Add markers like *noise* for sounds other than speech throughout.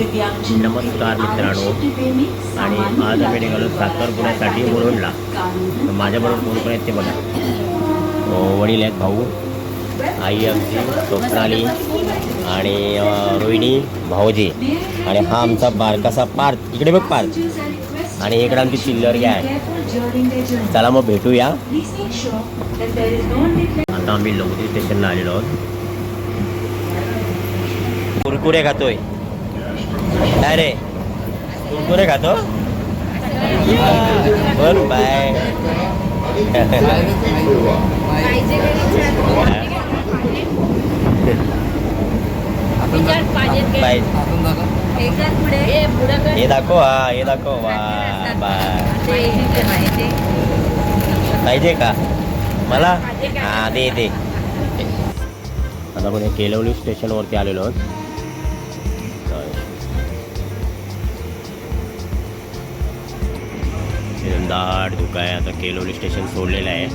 नमस्कार मित्रांनो. आणि आज आम्ही निघालो साखरपुड्यासाठी मुरुडला तर माझ्याबरोबर कोण कोण आहेत ते बघा. वडील आहेत भाऊ आई आमची स्वप्नाली आणि रोहिणी भाऊजी. आणि हा आमचा बारकासा पार्थ. इकडे बघ पार्थ. आणि इकडे आमची चिल्लर घ्या आहे. चला मग भेटूया. आता आम्ही लवकर स्टेशनला आलेलो आहोत. कुरकुरे खातोय. काय रे कुरकुरे खातो? बोल बाय. बाय. हे दाखव हा हे दाखव. वा बाय. पाहिजे का? मला? हा दे दे. आता आपण केलवली स्टेशनवरती आलेलो आहोत. दाट धुका आहे आता केलवली स्टेशन सोडलेलं आहे.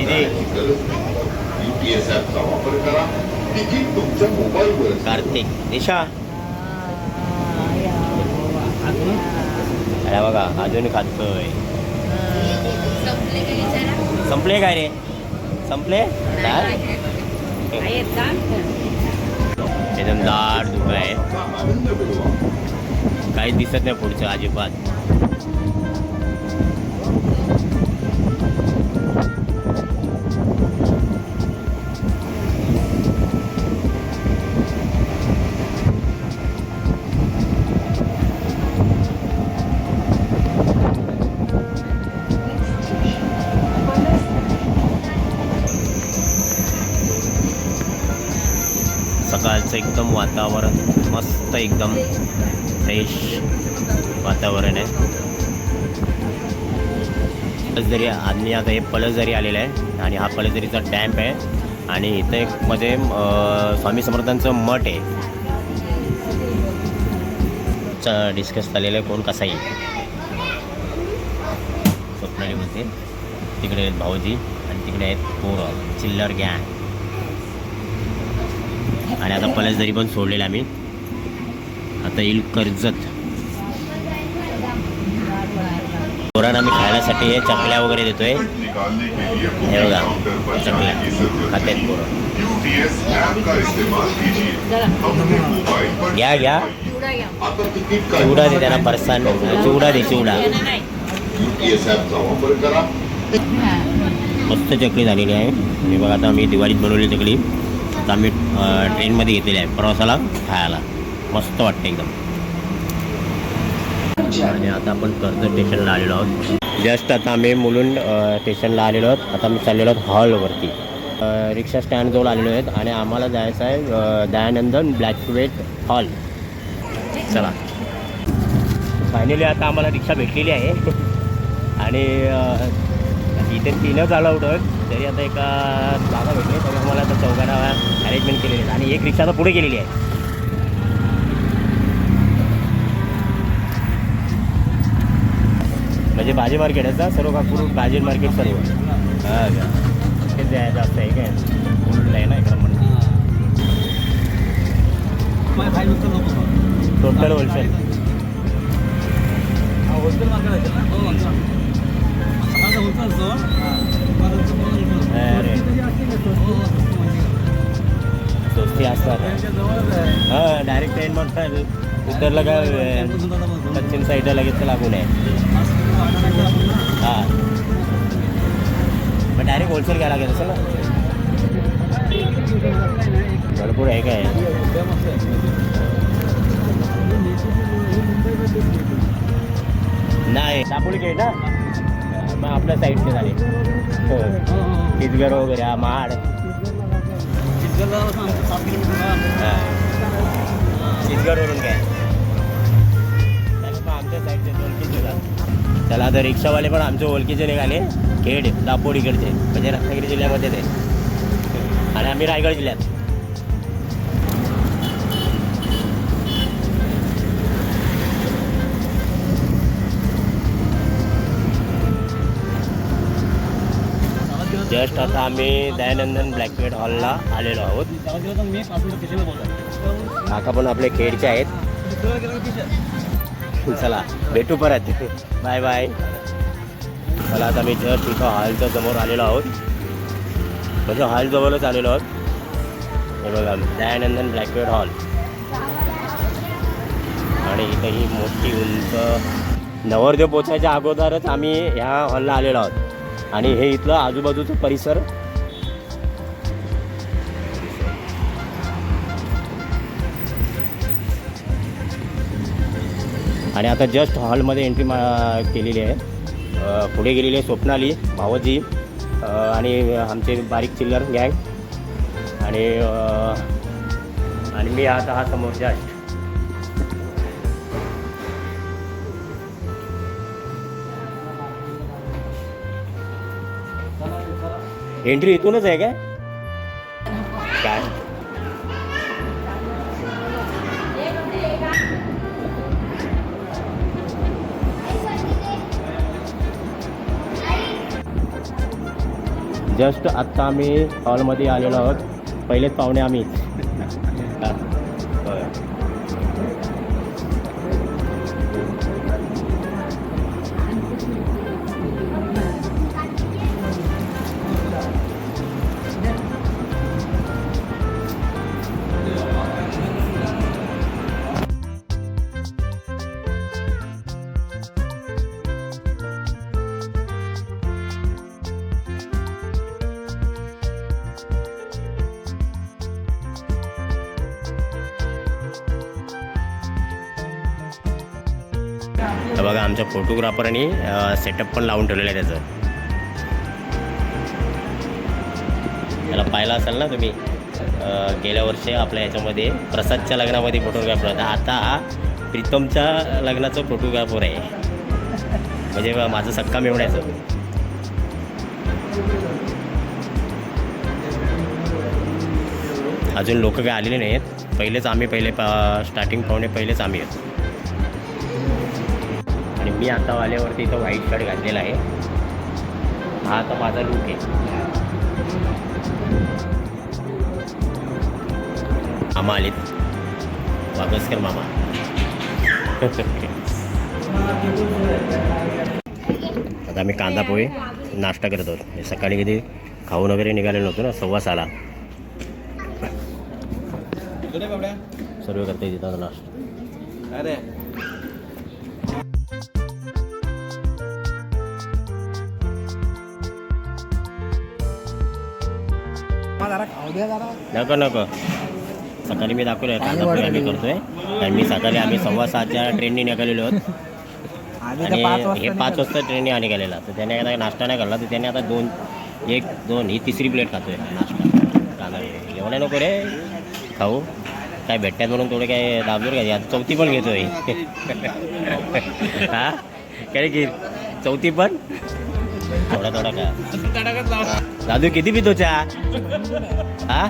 इथे युपीएस ॲपचा वापर करा. तिकीट तुमच्या मोबाईलवर. कार्तिक दिशा अरे बघा अजून खातोय. संपले काय रे? संपले? एकदम दाट धुका आहे. काही काहीच दिसत नाही पुढचं अजिबात. एकदम वातावरण मस्त एकदम फ्रेश वातावरण आहे. जरी आम्ही आता हे पलसदरी आलेलं आहे आणि हा पलसदरीचा डॅम्प आहे आणि इथं एक मध्ये स्वामी समर्थांचं मठ आहे. च- डिस्कस झालेलं आहे कोण कसा येईल. स्वप्नाली बोलते तिकडे आहेत भाऊजी आणि तिकडे आहेत पोरं चिल्लर गॅंग आणि आता पलसदरी पण सोडलेलं आम्ही. आता येईल कर्जत. पोरांना आम्ही खाण्यासाठी हे चकल्या वगैरे देतोय. हे बघा चकल्या. खात्यात पोरं. घ्या घ्या. चिवडा दे त्यांना परसान. चिवडा दे चिवडा. मस्त चकली झालेली आहे. मी बघा आता आम्ही दिवाळीत बनवलेली चकली. आता आम्ही ट्रेनमध्ये घेतलेली आहे. प्रवासाला खायला. मस्त वाटतं एकदम. आणि आता आपण कर्ज स्टेशनला आलेलो आहोत. जस्ट आता आम्ही मुलुंड स्टेशनला आलेलो आहोत. आता आम्ही चाललेलो आहोत हॉलवरती. रिक्षा स्टँडजवळ आलेलो आहेत आणि आम्हाला जायचं आहे दयानंदन दयानंदन ब्लॅकवेट हॉल. चला. फायनली आता आम्हाला रिक्षा भेटलेली आहे. *laughs* आणि इथे तीनच अलाउड होतं तरी आता एका जागा भेटली तरी आम्हाला आता चौघांना अरेंजमेंट केलेली आहे आणि एक रिक्षा आता पुढे गेलेली आहे. म्हणजे भाजी मार्केट आहे का सर्व का पूर्ण भाजी मार्केट सर्व. हां का तेच जायचं असं आहे काय? पूर्ण आहे ना इकडं म्हणजे टोटल होलसेल अरे. दोस्ती असतात. हां डायरेक्ट ट्रेन म्हणतात उतरलं का पश्चिम साईडला लगेच लागून आहे. हां. मग डायरेक्ट होलसेल घ्यायला लागेल असं ना? भरपूर आहे काय? नाही दापोळी गेट ना? मग आपल्या साईडचे झाले. हो. किसगर वगैरे हा महाड चितगडवरून काय आमच्या साईडचे ओळखीचे त्याला आता रिक्षावाले पण आमचे ओळखीचे निघाले खेड दापोडीकडचे म्हणजे रत्नागिरी जिल्ह्यामध्ये ते. आणि आम्ही रायगड जिल्ह्यात. जस्ट आता आम्ही दयानंदन ब्लॅकवेट हॉलला आलेलो आहोत. काका पण आपले खेडचे आहेत. चला भेटू परत. बाय बाय चला आता मी जस्ट इथं हॉलच्या समोर आलेलो आहोत. म्हणजे हॉल जवळच आलेलो आहोत. हे बघा दयानंदन ब्लॅकवेट हॉल आणि इथं ही मोठी उंच नवरदेव पोचायच्या अगोदरच आम्ही ह्या हॉलला आलेलो आहोत. आणि हे इथलं आजूबाजूचं परिसर. आणि आता जस्ट हॉलमध्ये एंट्री मा केलेली आहे. पुढे गेलेली आहे स्वप्नाली भावजी आणि आमचे बारीक चिल्लर गँग आणि आणि मी आता हा समोर आहे. एंट्री इथूनच आहे काय? काय? जस्ट आत्ता आम्ही हॉलमध्ये आलेलो आहोत. पहिलेच पाहुणे आम्ही फोटोग्राफरनी सेटअप पण लावून ठेवलेलं आहे त्याचं. त्याला पाहिलं असाल ना तुम्ही गेल्या वर्षी आपल्या ह्याच्यामध्ये प्रसादच्या लग्नामध्ये फोटोग्राफर होता. आता प्रीतमच्या लग्नाचं फोटोग्राफर आहे. म्हणजे माझं सक्का मिळवण्याचं अजून लोक काही आलेले नाहीत पहिलेच आम्ही पहिले स्टार्टिंग पाहुणे पहिलेच आम्ही आहेत. मी आता आल्यावरती इथं व्हाईट शर्ट घातलेला आहे. हा आता माझा लुक आहे. मामा आलेत. वागसकर मामा. आता आम्ही कांदा पोहे नाश्ता करत आहोत. सकाळी कधी खाऊन वगैरे निघालेलो नव्हतो ना सव्वा साला सर्व करता येतात नाश्ता. अरे नको नको. सकाळी मी दाखवलं कांदा पोहे आम्ही करतोय. आणि मी सकाळी आम्ही सव्वा सातच्या ट्रेननी निघालेलो आहोत. आणि हे पाच वाजता ट्रेनने आणि निघालेला तर त्याने आता नाश्ता नाही करला तर त्याने आता दोन एक दोन ही तिसरी प्लेट खातोय नाश्ता. कांदा. एवढ्या नको रे. खाऊ. काय भेटतात म्हणून थोडे काय दाबदूर काय आता चौथी पण घेतोय. *laughs* हा? काय की? चौथी पण? थोडा थोडा का? दादू किती पितो चहा? हा?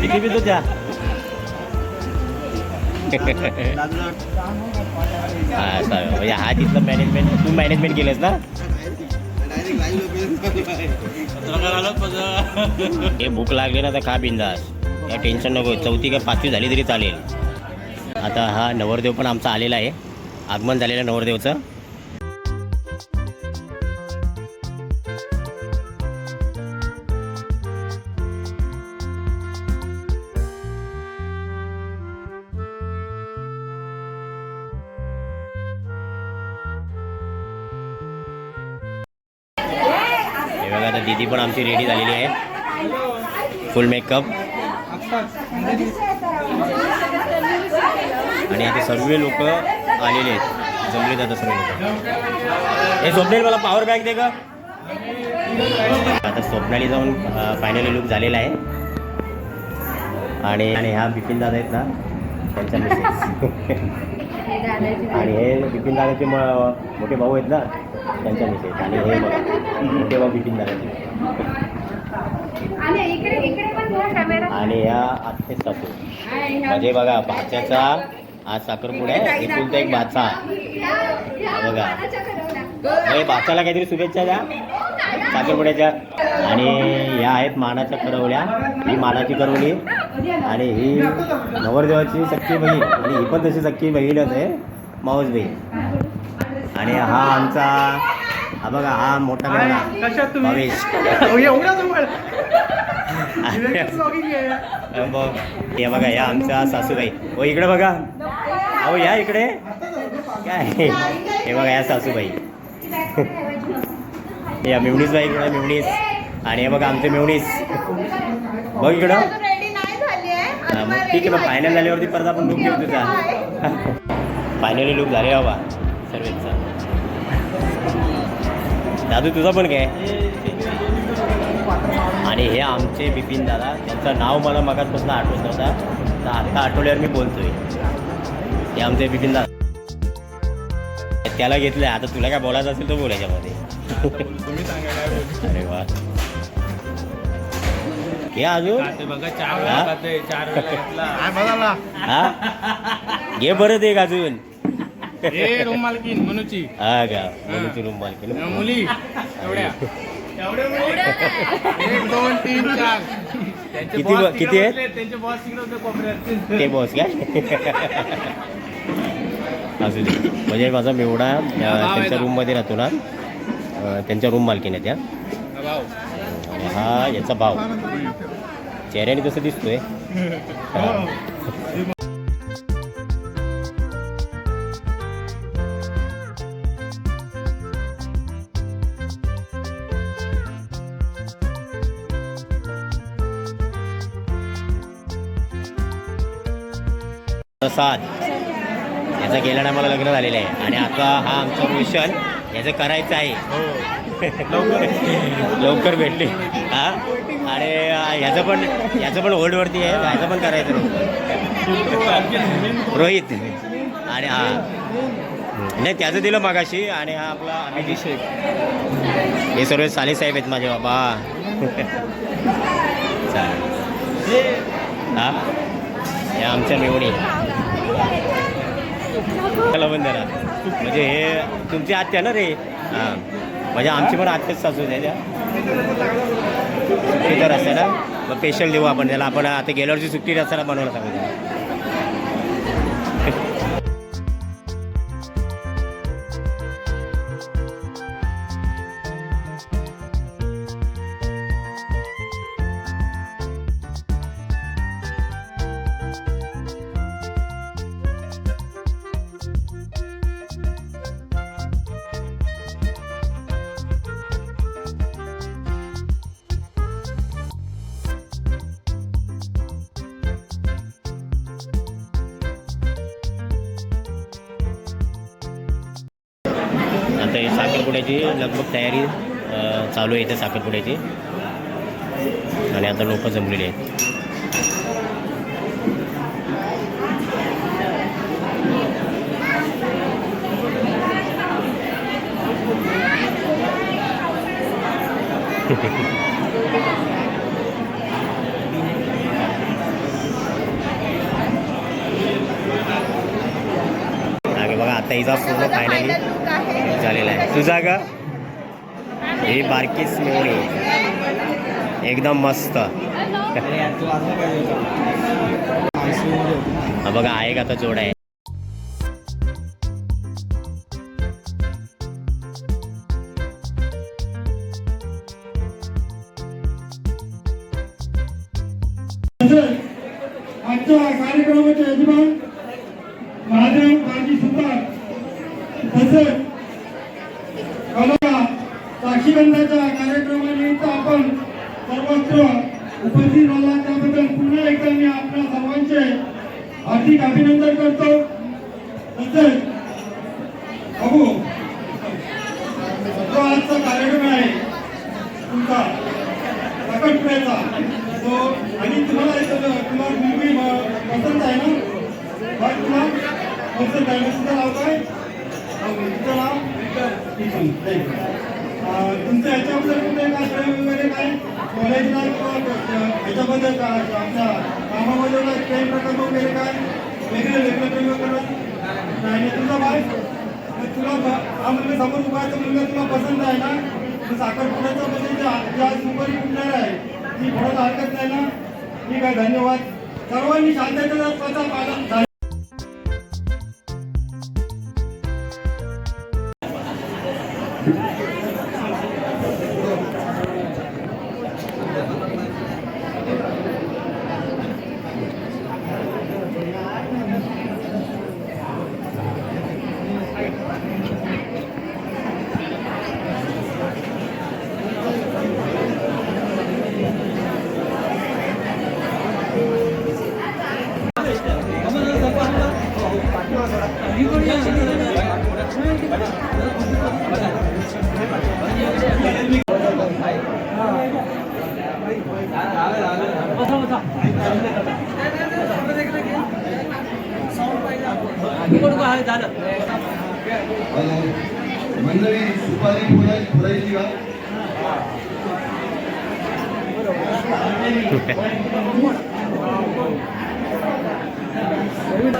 किती पितो चहा? हा म्हणजे हा तिथलं मॅनेजमेंट तू मॅनेजमेंट केलंस ना? हे भूक लागली ना तर खा बिंदास. काय टेन्शन नको चौथी का पाचवी झाली तरी चालेल. आता हा नवरदेव पण आमचा आलेला आहे. आगमन झालेलं नवरदेवचं. दीदी पण आमची रेडी झालेली आहे. फुल मेकअप आणि आता सर्व लोक आलेले आहेत. जमले आता सर्व लोक. हे स्वप्नेल मला पॉवर बँक दे का आता स्वप्नाली जाऊन फायनली लुक झालेला आहे. आणि आणि ह्या बिपिन दादा आहेत ना त्यांच्या मिसेस. आणि हे बिपिन दादाचे म मोठे भाऊ आहेत ना. त्यांच्या मिसेस आणि हे बघा. भाऊ बिपिन दादाचे आणि ह्या आत्ते सासू. म्हणजे बघा भाच्याचा आज साखरपुडा आहे. एकुलता एक भाचा. बघा. अरे भाच्याला काहीतरी शुभेच्छा द्या. साखरपुड्याच्या. आणि ह्या आहेत मानाच्या करवल्या ही मानाची करवली आणि ही नवरदेवाची सक्की बहीण. आणि ही पण तशी सक्की बहीणच आहे. माऊस बहीण आणि हा आमचा हा बघा हा मोठा मेवणा भावेश. *laughs* *laughs* हे बघा या आमच्या सासूबाई. हो इकडे बघा. अहो या इकडे. काय? हे बघा या सासूबाई. *laughs* या मिवणीस बाई इकडे मिवणीस. आणि हे बघा आमचे मिवणीस. बघ इकडं. रेडी नाही झाली आहे. मग ठीक आहे मग फायनल झाल्यावरती परत आपण लुक घेऊ तुझा. फायनली लुक झाले बाबा. सर्वेचा दादू तुझा पण काय आणि हे आमचे बिपिन दादा त्यांचं नाव मला मगाचपासून आठवत नव्हता तर आत्ता आठवल्यावर मी बोलतोय. हे आमचे बिपिन दादा. त्याला घेतलंय आता तुला काय बोलायचं असेल तर बोल याच्यामध्ये. अरे वा. हे अजून. हा? हा घे बरं ते अजून. हे रूम मालकीन मनूची. हा का? रूम मालकी ना. मुली. एवढ्या. एवढ्या मुली एक दोन तीन चार. त्यांचे किती boss ब- किती आहेत? तिकडे बसले, त्यांचे बॉस तिकडे होते कोपऱ्यात. ते बॉस काय? असू दे. म्हणजे माझा मेवडा अं, त्यांच्या रूममध्ये राहतो ना. अं, त्यांच्या रूम मालकीन आहे त्या भाऊ आणि हा याचा भाव. चेहऱ्याने तसं दिसतोय. हा. प्रसाद याचं गेल्या टायमाला लग्न झालेलं आहे. आणि आता हा आमचं रोशन याचं करायचं आहे. लवकर. भेटली. हा? आणि ह्याचं पण याचं पण होल्डवरती आहे. ह्याचं पण करायचं लवकर रोहित. आणि हा. नाही त्याचं दिलं मागाशी. आणि हा आपला अमित शेख. हे सर्व साले साहेब आहेत माझे बाबा. *laughs* चालेल. हा? हे आमच्या मेवणी त्याला पण म्हणजे हे तुमची आत्या ना रे? हां. म्हणजे आमची पण आत्याच सासू आहे त्या. सुट्टी तर असते ना. मग स्पेशल देऊ आपण त्याला. आपण आता गेल्या वर्षी सुट्टी असताना बनवायला सांगू आहे इथे साखरपुड्याची. आणि आता लोक जमलेली आहेत. *laughs* बघा आता हिचा पूर्ण फायनली झालेला आहे. तुझा का? हे बारकीच मिळवणी एकदम मस्त. बघा आहे का तो जोड आहे? आजच्या कार्यक्रमाचे यजमान महादेव काळजी सुतार तसेच कला साक्षीगंधाच्या कार्यक्रमानिमित्त आपण सर्वत्र उपस्थित झाला त्याबद्दल पुन्हा एकदा मी आपल्या सर्वांचे हार्दिक अभिनंदन करतो तसेच बाबू जो आजचा कार्यक्रम आहे तुमचा साखरपुड्याचा तो आणि तुम्हाला इथं तुम्हाला मुलगी अं, पसंत आहे ना बाय तुला पसंत आहे ना तुझं नाव काय अं, तुझं नाव किसन. Thank you. अं, तुमचं ह्याच्याबद्दल कुठे काय प्रेम वगैरे काय कॉलेजला किंवा अं, ह्याच्याबद्दल काय आपल्या कामामध्ये काय प्रेम प्रकल्प वगैरे काय वेगळे वेगळे प्रेम वगैरे नाही नाही, तुझा बाय मग तुला हा मुलगा समोर उभा आहे तो मुलगा तुला पसंत आहे ना? साखरपुड्याचा पसंत ज्या ज्या सुपारी फुटणार आहे. ती फोडायला हरकत नाही ना? ठीक आहे धन्यवाद. सर्वांनी शांततेचा प्रथा पालन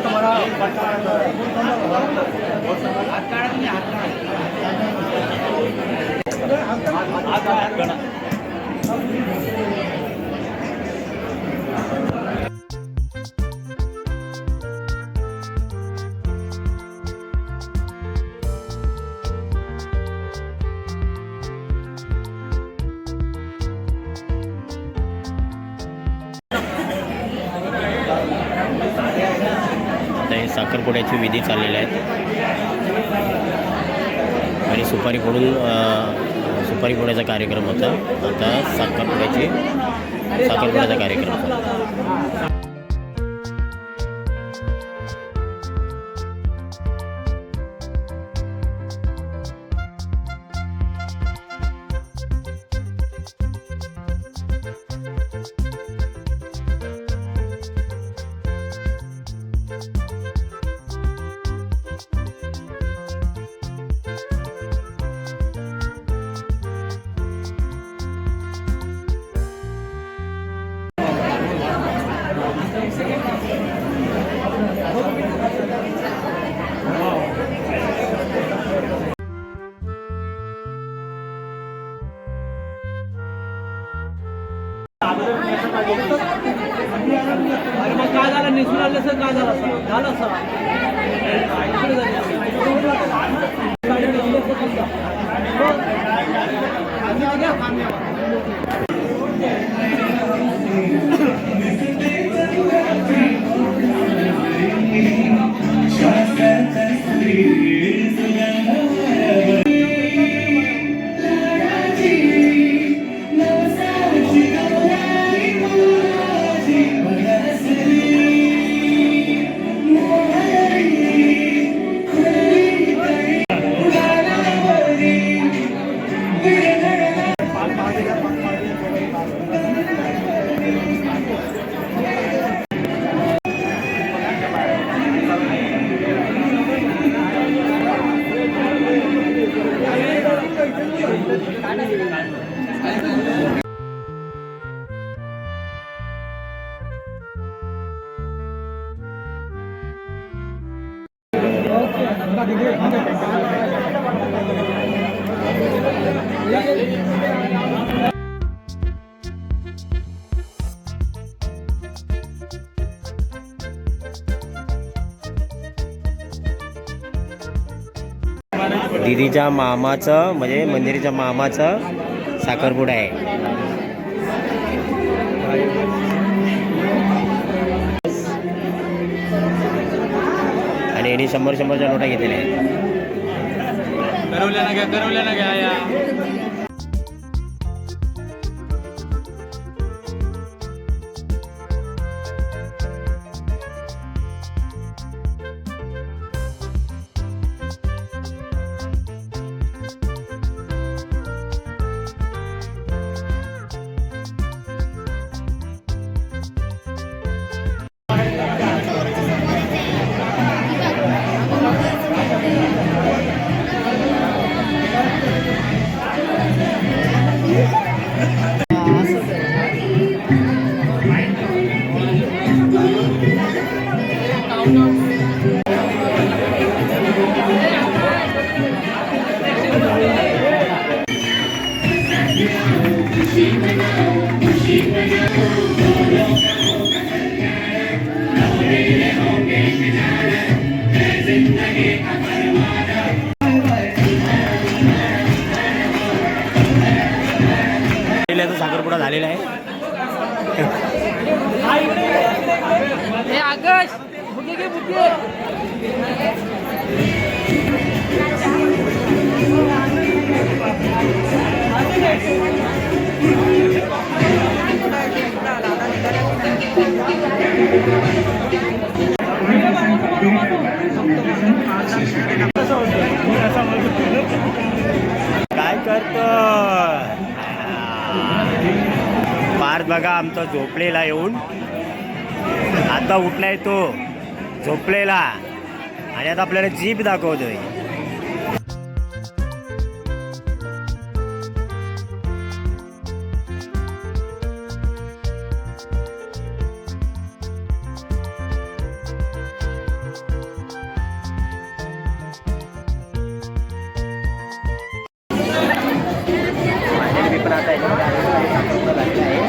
તમારા साखरपुड्याची विधी चाललेल्या आहेत. आणि सुपारी फोडून सुपारी फोड्याचा कार्यक्रम होता. आता साखरपुड्याची साखरपुड्याचा कार्यक्रम होता. काय झालं? निघून आलं सर काय झालं? असं झालं असं दिदीच्या मामाचं म्हणजे मंदिरीच्या मामाचं साखरपुडा आहे. आणि यांनी शंभर शंभरच्या नोटा घेतलेल्या आहेत. काय करतो पार्थ बघा आमचा झोपलेला येऊन. आता उठलाय तो झोपलेला. आणि आता आपल्याला जीप दाखवतोय. पण आता याच्यामध्ये आलेलो आहे,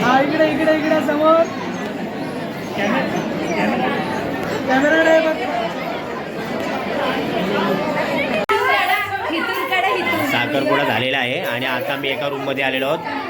हा इकडे इकडे इकडे समोर. कॅमेरा ड्रायव्हर साखरपुडा झालेला आहे आणि आता मी एका रूममध्ये आलेलो आहोत.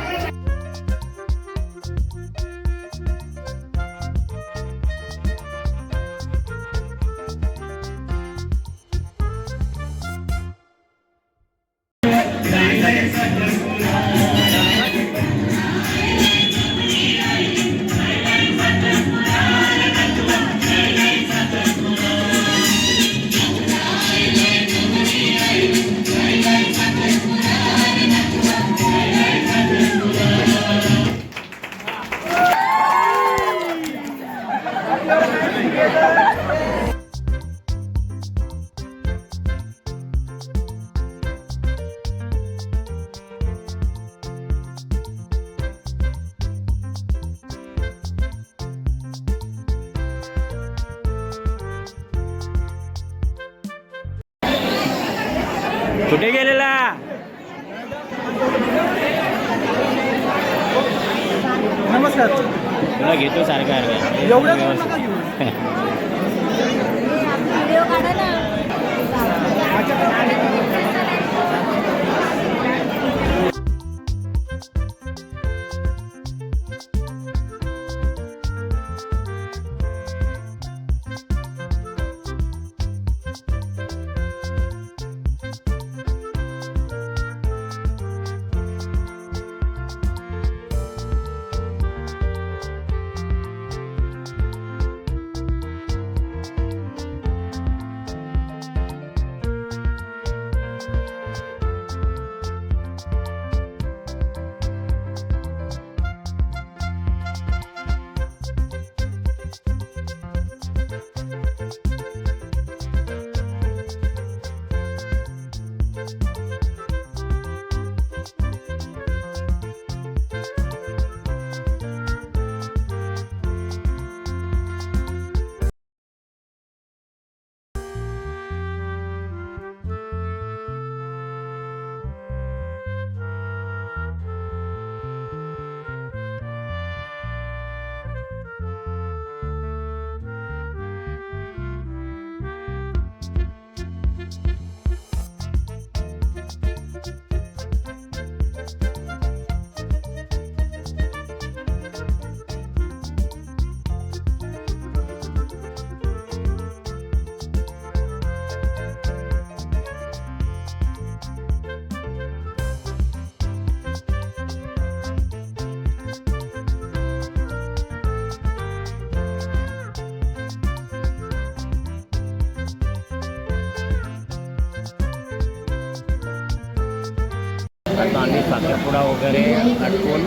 साखरपुडा वगैरे अटकून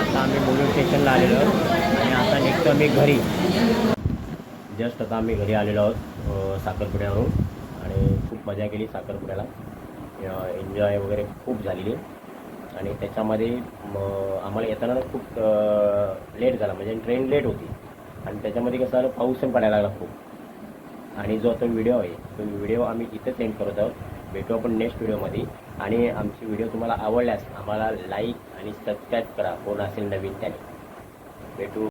आता आम्ही मुलुंड स्टेशनला आलेलो आहोत आणि आता निघतो आम्ही घरी. जस्ट आता आम्ही घरी आलेलो आहोत साखरपुड्यावरून. आणि खूप मजा केली साखरपुड्याला. एन्जॉय वगैरे खूप झालेली. आणि त्याच्यामध्ये आम्हाला येताना खूप लेट झाला. म्हणजे ट्रेन लेट होती. आणि त्याच्यामध्ये कसं झालं पाऊस पण पडायला लागला खूप. आणि जो आता व्हिडिओ आहे तो व्हिडिओ आम्ही इथे सेंड करत आहोत. भेटू आपण नेक्स्ट व्हिडिओमध्ये आणि आमची व्हिडिओ तुम्हाला आवडल्यास आम्हाला लाईक आणि सबस्क्राईब करा. कोण असेल नवीन त्याने. भेटू.